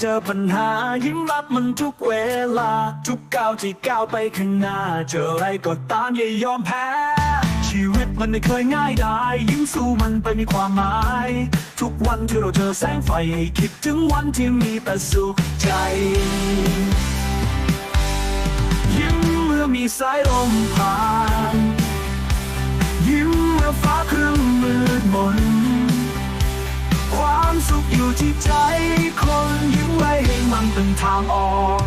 เจอปัญหายิ้มรับมันทุกเวลา ทุกก้าวที่ก้าวไปข้างหน้า เจออะไรก็ตามอย่ายอมแพ้ ชีวิตมันไม่เคยง่ายด้ยิ้มสู้มันไปมีความหมาย ทุกวันที่เราเจอแสงไฟคิดถึงวันที่มีแต่สุขใจ ยิ้มเมื่อมีสายลมผ่าน ยิ้มเมื่อฟ้าครึ้มมืดมนความสุขอยู่ที่ใจางออก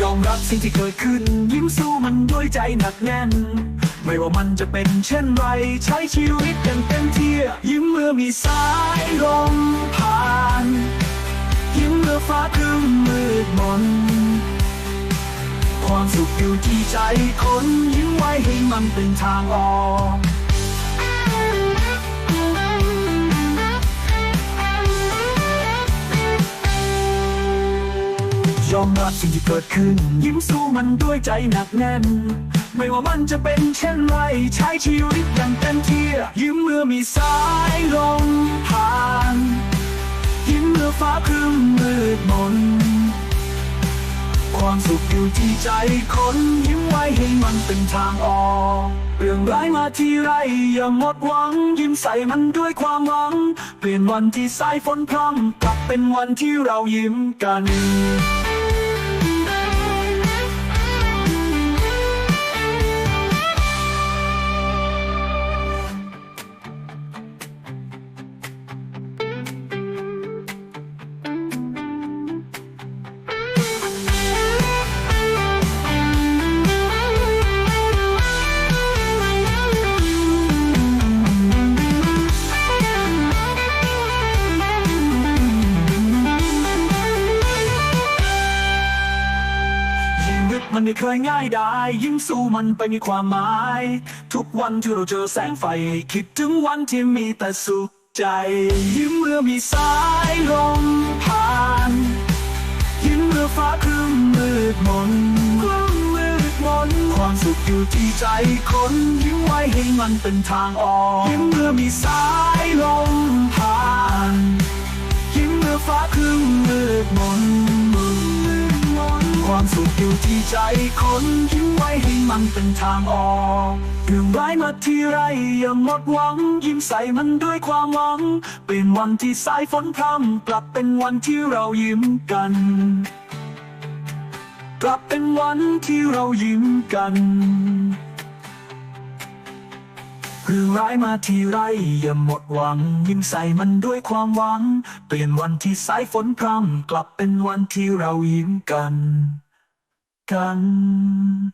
ยอมรับสิ่งที่เกิดขึ้น ยิ้มสู้มันด้วยใจหนักแน่น ไม่ว่ามันจะเป็นเช่นไร ใช้ชีวิตกันเต็มที่ยิ้มเมื่อมีสายลมผ่าน ยิ้มเมื่อฟ้าครึ้มมืดมน ความสุขอยู่ที่ใจคนยิ้มไว้ให้มันเป็นทางออก ยอมรับสิ่งที่เกิดขึ้น ยิ้มสู้มันด้วยใจหนักแน่น ไม่ว่ามันจะเป็นเช่นไร ใช้ชีวิตอย่างเต็มที่ยิ้มเมื่อมีสายลมผ่าน ยิ้มเมื่อฟ้าครึ้มมืดมน ความสุขอยู่ที่ใจคนยิ้มไว้ให้มันเป็นทางออก เรื่องร้ายมาทีไรอย่าหมดหวัง ยิ้มใส่มันด้วยความหวัง เปลี่ยนวันที่สายฝนพร่ำกลับเป็นวันที่เรายิ้มกัน มันไม่เคยง่ายได้ ยิ้มสู้มันไปมีความหมาย ทุกวันที่เราเจอแสงไฟ คิดถึงวันที่มีแต่สุขใจ ยิ้มเมื่อมีสายลมผ่าน ยิ้มเมื่อฟ้าครึ้มมืดมนครึ้มมืดมน ความสุขอยู่ที่ใจคน ยิ้มไว้ให้มันเป็นทางออก ยิ้มเมื่อมีสาย ความสุขอยู่ที่ใจคนยิ้มไว้ให้มันเป็นทางออกเรื่องร้ายมาทีไรอย่าหมดหวัง ยิ้มใส่มันด้วยความหวัง เป็นวันที่สายฝนพรำกลับเป็นวันที่เรายิ้มกัน กลับเป็นวันที่เรายิ้มกันเรื่องร้ายมาทีไรอย่าหมดหวัง ยิ้มใส่มันด้วยความหวัง เปลี่ยนวันที่สายฝนพรำกลับเป็นวันที่เรายิ้มกัน กัน